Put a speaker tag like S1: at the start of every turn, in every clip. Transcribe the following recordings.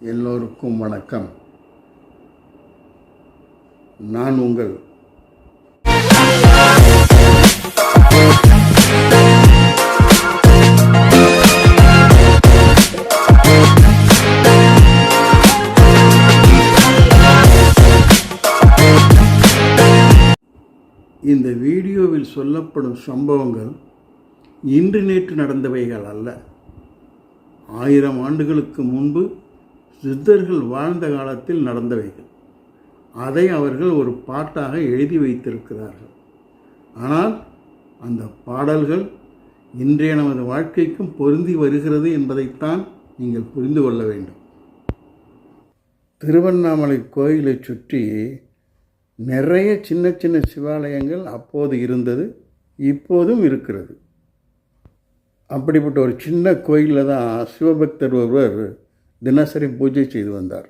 S1: எல்லோருக்கும் வணக்கம். நான் உங்கள் இந்த வீடியோவில் சொல்லப்படும் சம்பவங்கள் இன்று நேற்று நடந்தவைகள் அல்ல. ஆயிரம் ஆண்டுகளுக்கு முன்பு சித்தர்கள் வாழ்ந்த காலத்தில் நடந்தவைகள். அதை அவர்கள் ஒரு பாட்டாக எழுதி வைத்திருக்கிறார்கள். ஆனால் அந்த பாடல்கள் இன்றைய நமது வாழ்க்கைக்கும் பொருந்தி வருகிறது என்பதைத்தான் நீங்கள் புரிந்து கொள்ள வேண்டும். திருவண்ணாமலை கோயிலை சுற்றி நிறைய சின்ன சின்ன சிவாலயங்கள் அப்போது இருந்தது இப்போதும் இருக்கிறது. அப்படிப்பட்ட ஒரு சின்ன கோயிலில் தான் சிவபக்தர் ஒருவர் தினசரி பூஜை செய்து வந்தார்.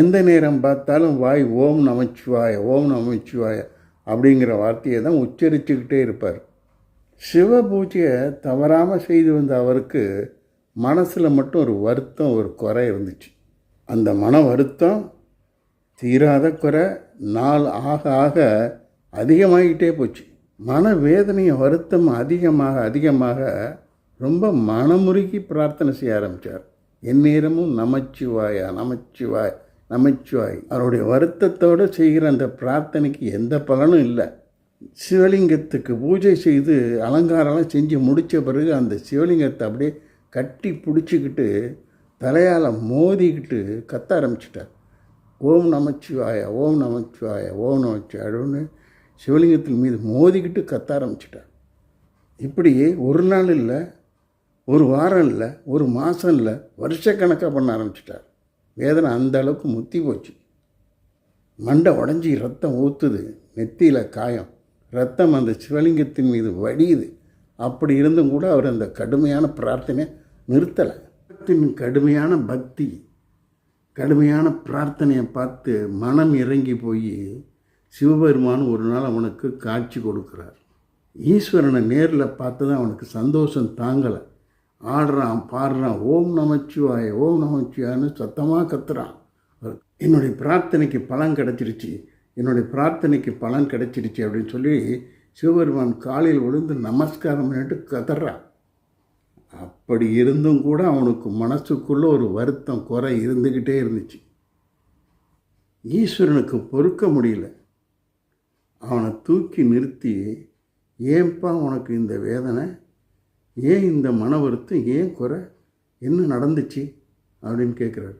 S1: எந்த நேரம் பார்த்தாலும் வாய் ஓம் நமச்சிவாய ஓம் நமச்சிவாய அப்படிங்கிற வார்த்தையை தான் உச்சரிச்சுக்கிட்டே இருப்பார். சிவ பூஜையை தவறாமல் செய்து வந்த அவருக்கு மனசில் மட்டும் ஒரு வருத்தம் ஒரு குறை இருந்துச்சு. அந்த மன வருத்தம் தீராத குறை நாள் ஆக ஆக அதிகமாகிட்டே போச்சு. மன வேதனையும் வருத்தம் அதிகமாக அதிகமாக ரொம்ப மனமுருகி பிரார்த்தனை செய்ய ஆரம்பித்தார் எந்நேரமும் நமச்சிவாயா நமச்சிவாய் நமச்சிவாய். அவருடைய வருத்தத்தோடு செய்கிற அந்த பிரார்த்தனைக்கு எந்த பலனும் இல்லை. சிவலிங்கத்துக்கு பூஜை செய்து அலங்காரம்லாம் செஞ்சு முடித்த பிறகு அந்த சிவலிங்கத்தை அப்படியே கட்டி பிடிச்சிக்கிட்டு தலையால் மோதிக்கிட்டு கத்த ஆரம்பிச்சிட்டார். ஓம் நமச்சிவாய ஓம் நமச்சிவாய ஓம் நமச்சிவாயன்னு சிவலிங்கத்தின் மீது மோதிக்கிட்டு கத்த ஆரம்பிச்சிட்டார். இப்படி ஒரு நாள் இல்லை ஒரு வாரம் இல்லை ஒரு மாதம் இல்லை வருஷக்கணக்காக பண்ண ஆரம்பிச்சிட்டார். வேதனை அந்த அளவுக்கு முத்தி போச்சு. மண்டை உடஞ்சி ரத்தம் ஊற்றுது நெத்தியில் காயம். ரத்தம் அந்த சிவலிங்கத்தின் மீது வடியுது. அப்படி இருந்தும் கூட அவர் அந்த கடுமையான பிரார்த்தனையை நிறுத்தலை. கடுமையான பக்தி கடுமையான பிரார்த்தனையை பார்த்து மனம் இறங்கி போய் சிவபெருமான் ஒரு நாள் அவனுக்கு காட்சி கொடுக்குறார். ஈஸ்வரனை நேரில் பார்த்து தான் அவனுக்கு சந்தோஷம் தாங்கலை. ஆடுறான் பாடுறான் ஓம் நமச்சிவாய ஓம் நமச்சிவாயன்னு சத்தமாக கத்துறான். என்னுடைய பிரார்த்தனைக்கு பலன் கிடச்சிருச்சு. என்னுடைய பிரார்த்தனைக்கு பலன் கிடச்சிருச்சு அப்படின்னு சொல்லி சிவபெருமான் காலையில் விழுந்து நமஸ்காரம் பண்ணிட்டு கதறான். அப்படி இருந்தும் கூட அவனுக்கு மனசுக்குள்ளே ஒரு வருத்தம் குறை இருந்துக்கிட்டே இருந்துச்சு. ஈஸ்வரனுக்கு பொறுக்க முடியல. அவனை தூக்கி நிறுத்தி ஏன்பா உனக்கு இந்த வேதனை? ஏன் இந்த மன வருத்தம் ஏன் குறை? என்ன நடந்துச்சு? அப்படின்னு கேட்குறாரு.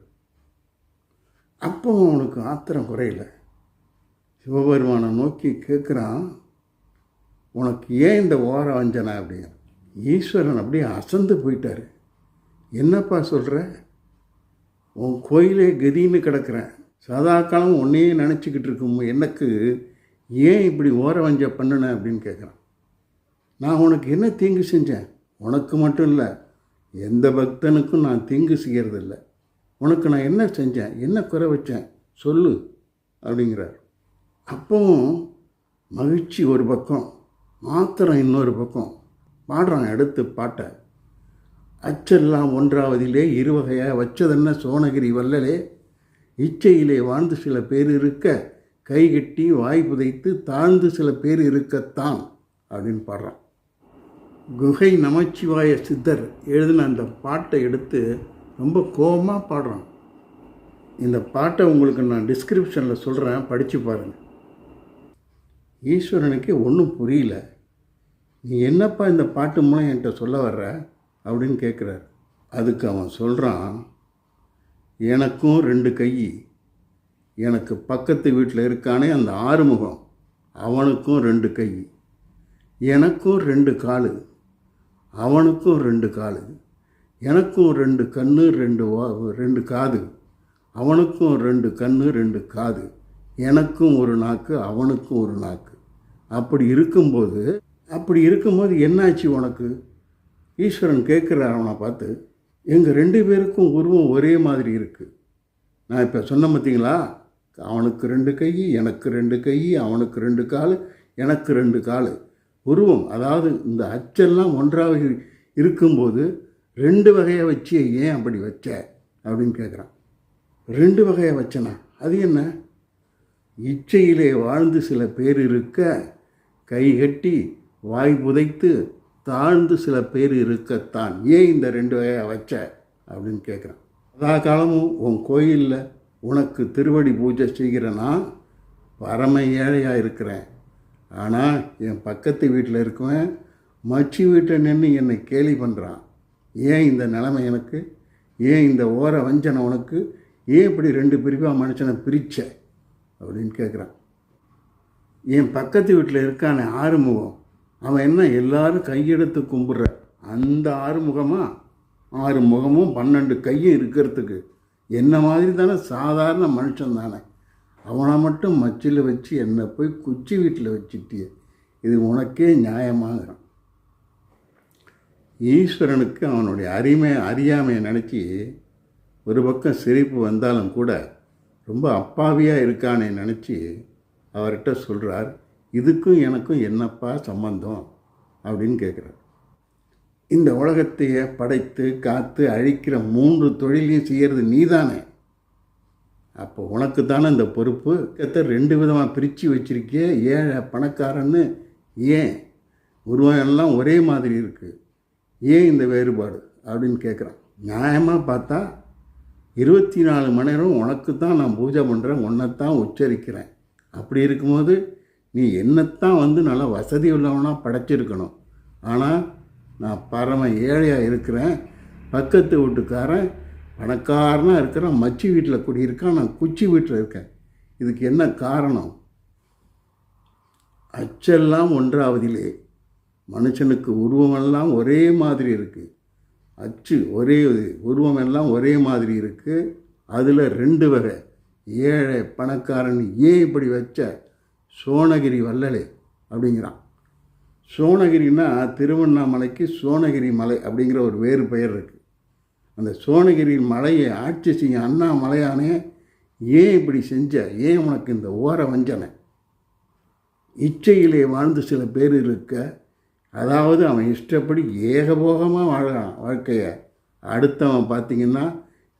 S1: அப்போ அவனுக்கு ஆத்திரம் குறையில. சிவபெருமானை நோக்கி கேட்குறான் உனக்கு ஏன் இந்த ஓர வஞ்சனை அப்படின்னு ஈஸ்வரன் அப்படியே அசந்து போயிட்டார். என்னப்பா சொல்கிற உன் கோயிலே கதின்னு கிடக்கிறேன். சதா காலம் உன்னையே நினச்சிக்கிட்டு இருக்கும். எனக்கு ஏன் இப்படி ஓர வஞ்ச பண்ணின? அப்படின்னு கேட்குறான். நான் உனக்கு என்ன தீங்கு செஞ்சேன்? உனக்கு மட்டும் இல்லை எந்த பக்தனுக்கும் நான் தீங்கு செய்கிறதில்ல உனக்கு நான் என்ன செஞ்சேன் என்ன குறை வச்சேன் சொல்லு அப்படிங்கிறார். அப்பவும் மகிழ்ச்சி ஒரு பக்கம் மாத்திரம் இன்னொரு பக்கம். பாடுறான் எடுத்து பாட்டை. அச்செல்லாம் ஒன்றாவதிலே இருவகையாக வச்சதென்ன சோனகிரி வல்லலே இச்சையிலே வாழ்ந்து சில பேர் இருக்க கைகட்டி வாய் புதைத்து தாழ்ந்து சில பேர் இருக்கத்தான் அப்படின்னு பாடுறான். குகை நமச்சிவாய சித்தர் எழுதின அந்த பாட்டை எடுத்து ரொம்ப கோபமாக பாடுறான். இந்த பாட்டை உங்களுக்கு நான் டிஸ்கிரிப்ஷனில் சொல்கிறேன் படித்து பாருங்கள் ஈஸ்வரனுக்கு ஒன்றும் புரியல. நீ என்னப்பா இந்த பாட்டு மூலம் என்கிட்ட சொல்ல வர்ற? அப்படின்னு கேட்குறாரு அதுக்கு அவன் சொல்கிறான் எனக்கும் ரெண்டு கை. எனக்கு பக்கத்து வீட்டில் இருக்கானே அந்த ஆறுமுகம். அவனுக்கும் ரெண்டு கை. எனக்கும் ரெண்டு காலு. அவனுக்கும் ரெண்டு காலு எனக்கும் ரெண்டு கண்ணு ரெண்டு வா ரெண்டு காது. அவனுக்கும் ரெண்டு கண்ணு ரெண்டு காது. எனக்கும் ஒரு நாக்கு அவனுக்கும் ஒரு நாக்கு. அப்படி இருக்கும்போது அப்படி இருக்கும்போது என்னாச்சு உனக்கு? ஈஸ்வரன் கேட்குறார் அவனை பார்த்து எங்கள் ரெண்டு பேருக்கும் உருவம் ஒரே மாதிரி இருக்குது நான் இப்போ சொன்ன பார்த்தீங்களா? அவனுக்கு ரெண்டு கை எனக்கு ரெண்டு கை அவனுக்கு ரெண்டு கால் எனக்கு ரெண்டு கால். உருவம். அதாவது இந்த அச்செல்லாம் ஒன்றாக இருக்கும்போது ரெண்டு வகையை வச்சு ஏன் அப்படி வச்ச? அப்படின்னு கேட்குறான். ரெண்டு வகையாக வச்சனா? அது என்ன? இச்சையிலே வாழ்ந்து சில பேர் இருக்க கைகட்டி வாய் புதைத்து தாழ்ந்து சில பேர் இருக்கத்தான். ஏன் இந்த ரெண்டு வகையாக வச்ச? அப்படின்னு கேட்குறான். அதா காலமும் உன் கோயிலில் உனக்கு திருவடி பூஜை செய்கிறனா? பரம ஏழையாக இருக்கிறேன். ஆனால் என் பக்கத்து வீட்டில் இருக்கவன் மச்சி வீட்டை நின்று என்னை கேலி பண்ணுறான் ஏன் இந்த நிலைமை எனக்கு? ஏன் இந்த ஓர வஞ்சனை உனக்கு? ஏன் இப்படி ரெண்டு பிரிவாக மனுஷனை பிரிச்ச? அப்படின்னு கேட்குறான் என் பக்கத்து வீட்டில் இருக்கானே ஆறுமுகம். அவன் என்ன எல்லாரும் கையெடுத்து கும்பிட்ற? அந்த ஆறுமுகமா? ஆறு முகமும் பன்னெண்டு கையும் இருக்கிறதுக்கு. என்ன மாதிரி தானே சாதாரண மனுஷன் தானே. அவனை மட்டும் மச்சில் வச்சு என்னை போய் குச்சி வீட்டில் வச்சுட்டிய. இது உனக்கே நியாயமாகிறான் ஈஸ்வரனுக்கு அவனுடைய அருமை அறியாமையை நினச்சி ஒரு பக்கம் சிரிப்பு வந்தாலும் கூட ரொம்ப அப்பாவியாக இருக்கானே நினச்சி அவர்கிட்ட சொல்கிறார் இதுக்கும் எனக்கும் என்னப்பா சம்பந்தம்? அப்படின்னு கேட்குறார். இந்த உலகத்தையே படைத்து காத்து அழிக்கிற மூன்று தொழிலையும் செய்கிறது நீதானே? அப்போ உனக்கு தானே இந்த பொறுப்பு? கத்த ரெண்டு விதமாக பிரித்து வச்சிருக்கியே ஏழை பணக்காரன்னு ஏன்? உருவம் எல்லாம் ஒரே மாதிரி இருக்குது ஏன் இந்த வேறுபாடு? அப்படின்னு கேட்குறான் நியாயமாக பார்த்தா இருபத்தி நாலு மணி நேரம் உனக்கு தான் நான் பூஜை பண்ணுறேன் உன்னைத்தான் உச்சரிக்கிறேன். அப்படி இருக்கும்போது நீ என்னத்தான் வந்து நல்லா வசதி உள்ளவனாக படைச்சிருக்கணும். ஆனால் நான் பரம ஏழையாக இருக்கிறேன் பக்கத்து வீட்டுக்காரன் பணக்காரனாக இருக்கிறான் மச்சி வீட்டில் குடியிருக்கான் நான் குச்சி வீட்டில் இருக்கேன். இதுக்கு என்ன காரணம்? அச்செல்லாம் ஒன்றாவதிலே மனுஷனுக்கு உருவமெல்லாம் ஒரே மாதிரி இருக்குது அச்சு ஒரே இது உருவம் எல்லாம் ஒரே மாதிரி இருக்குது அதில் ரெண்டு வகை. ஏழை பணக்காரன் ஏன் இப்படி வச்ச சோனகிரி வல்லலே அப்படிங்கிறான். சோனகிரின்னா திருவண்ணாமலைக்கு சோனகிரி மலை அப்படிங்கிற ஒரு வேறு பெயர் இருக்குது அந்த சோனகிரி மலையை ஆட்சி செய்ய அண்ணாமலையானே ஏன் இப்படி செஞ்ச? ஏன் உனக்கு இந்த ஓர வஞ்சனை? இச்சையிலே வாழ்ந்து சில பேர் இருக்க அதாவது அவன் இஷ்டப்படி ஏகபோகமாக வாழ்கிறான் வாழ்க்கையை. அடுத்தவன் பார்த்திங்கன்னா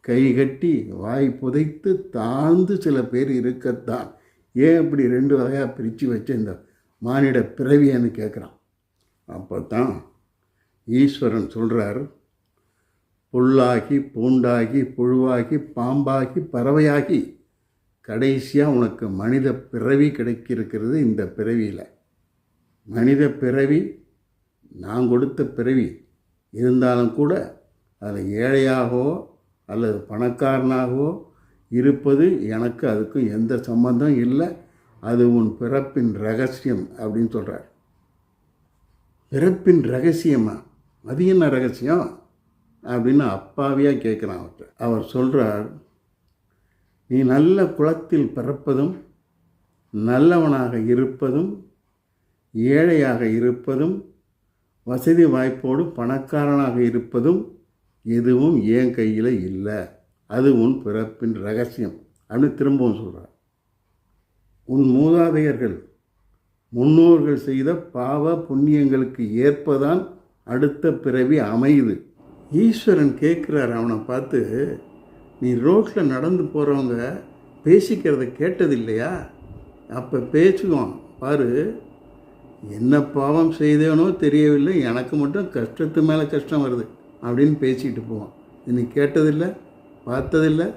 S1: கை கட்டி வாய் புதைத்து தாழ்ந்து சில பேர் இருக்கத்தான். ஏன் இப்படி ரெண்டு வகையாக பிரித்து வச்ச இந்த மானிட பிறவியன்னு கேட்குறான் அப்போ தான் ஈஸ்வரன் சொல்கிறார் புல்லாகி பூண்டாகி புழுவாகி பாம்பாகி பறவையாகி கடைசியாக உனக்கு மனித பிறவி கிடைக்கிருக்கிறது இந்த பிறவியில். மனித பிறவி நான் கொடுத்த பிறவி. இருந்தாலும் கூட அதில் ஏழையாகவோ அல்லது பணக்காரனாகவோ இருப்பது எனக்கு அதுக்கும் எந்த சம்பந்தம் இல்லை. அது உன் பிறப்பின் ரகசியம் அப்படின்னு சொல்கிறார் பிறப்பின் ரகசியமா? அது என்ன ரகசியம்? அப்படின்னு அப்பாவியாக கேட்குறான் அவர்கிட்ட. அவர் சொல்கிறார் நீ நல்ல குலத்தில் பிறப்பதும் நல்லவனாக இருப்பதும் ஏழையாக இருப்பதும் வசதி வாய்ப்போடு பணக்காரனாக இருப்பதும் எதுவும் என் கையில் இல்லை. அது உன் பிறப்பின் ரகசியம். அப்படின்னு திரும்பவும் சொல்கிறார் உன் மூதாதையர்கள் முன்னோர்கள் செய்த பாவ புண்ணியங்களுக்கு ஏற்பதான் அடுத்த பிறவி அமையுது. ஈஸ்வரன் கேட்குறாரு அவனை பார்த்து நீ ரோட்டில் நடந்து போகிறவங்க பேசிக்கிறத கேட்டது இல்லையா அப்போ பேசுவோம் பாரு என்ன பாவம் செய்தேனோ தெரியவில்லை எனக்கு மட்டும் கஷ்டத்து மேலே கஷ்டம் வருது அப்படின்னு பேசிக்கிட்டு போவான். இது நீ கேட்டதில்லை பார்த்ததில்லை.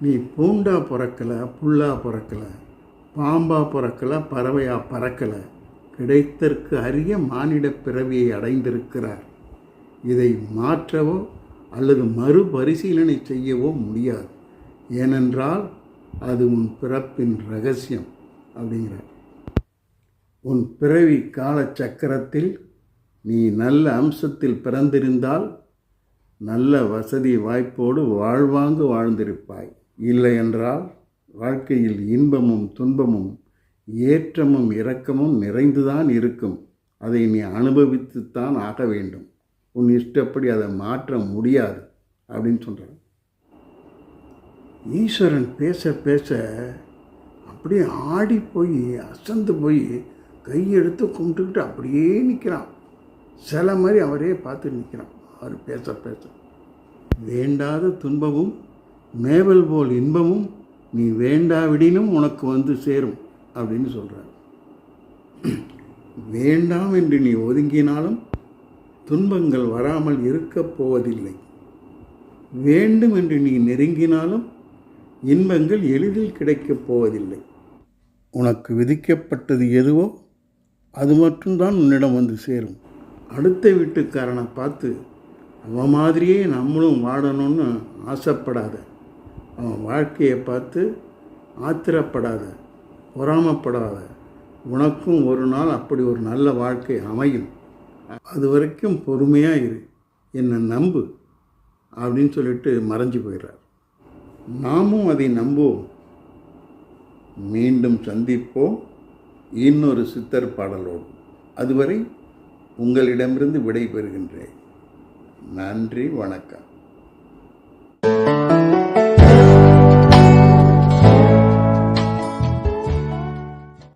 S1: நீ பூண்டா பிறக்கலை புல்லா பிறக்கலை பாம்பா பிறக்கலை பறவையாக பறக்கலை கிடைத்தற்கு அரிய மானிட பிறவியை அடைந்திருக்கிறார். இதை மாற்றவோ அல்லது மறுபரிசீலனை செய்யவோ முடியாது. ஏனென்றால் அது உன் பிறப்பின் ரகசியம் அப்படிங்கிறார். உன் பிறவி கால சக்கரத்தில் நீ நல்ல அம்சத்தில் பிறந்திருந்தால் நல்ல வசதி வாய்ப்போடு வாழ்வாங்கு வாழ்ந்திருப்பாய். இல்லை என்றால் வாழ்க்கையில் இன்பமும் துன்பமும் ஏற்றமும் இரக்கமும் நிறைந்துதான் இருக்கும். அதை நீ அனுபவித்துத்தான் ஆக வேண்டும். உன் இஷ்டப்படி அதை மாற்ற முடியாது அப்படின்னு சொல்கிறான் ஈஸ்வரன் பேச பேச அப்படியே ஆடி போய் அசந்து போய் கையெடுத்து கும்பிட்டுக்கிட்டு அப்படியே நிற்கிறான் சில மாதிரி அவரே பார்த்து நிற்கிறான் அவர் பேச பேச வேண்டாத துன்பமும் மேவல் போல் இன்பமும் நீ வேண்டாவிடினும் உனக்கு வந்து சேரும் அப்படின்னு சொல்கிறார் வேண்டாம் என்று நீ ஒதுங்கினாலும் துன்பங்கள் வராமல் இருக்கப் போவதில்லை. வேண்டும் என்று நீ நெருங்கினாலும் இன்பங்கள் எளிதில் கிடைக்கப் போவதில்லை. உனக்கு விதிக்கப்பட்டது எதுவோ அது மட்டும்தான் உன்னிடம் வந்து சேரும். அடுத்த வீட்டுக்காரனை பார்த்து அவன் மாதிரியே நம்மளும் வாடணும்னு ஆசைப்படாத. அவன் வாழ்க்கையை பார்த்து ஆத்திரப்படாத. பொறாமப்படாத. உனக்கும் ஒரு நாள் அப்படி ஒரு நல்ல வாழ்க்கை அமையும். அது வரைக்கும் பொறுமையாக இரு. என்னை நம்பு அப்படின்னு சொல்லிட்டு மறைஞ்சு போயிடுறார். நாமும் அதை நம்புவோம். மீண்டும் சந்திப்போம். இன்னொரு சித்தர் பாடலோடு. அதுவரை உங்களிடமிருந்து விடை பெறுகின்றேன் நன்றி வணக்கம்.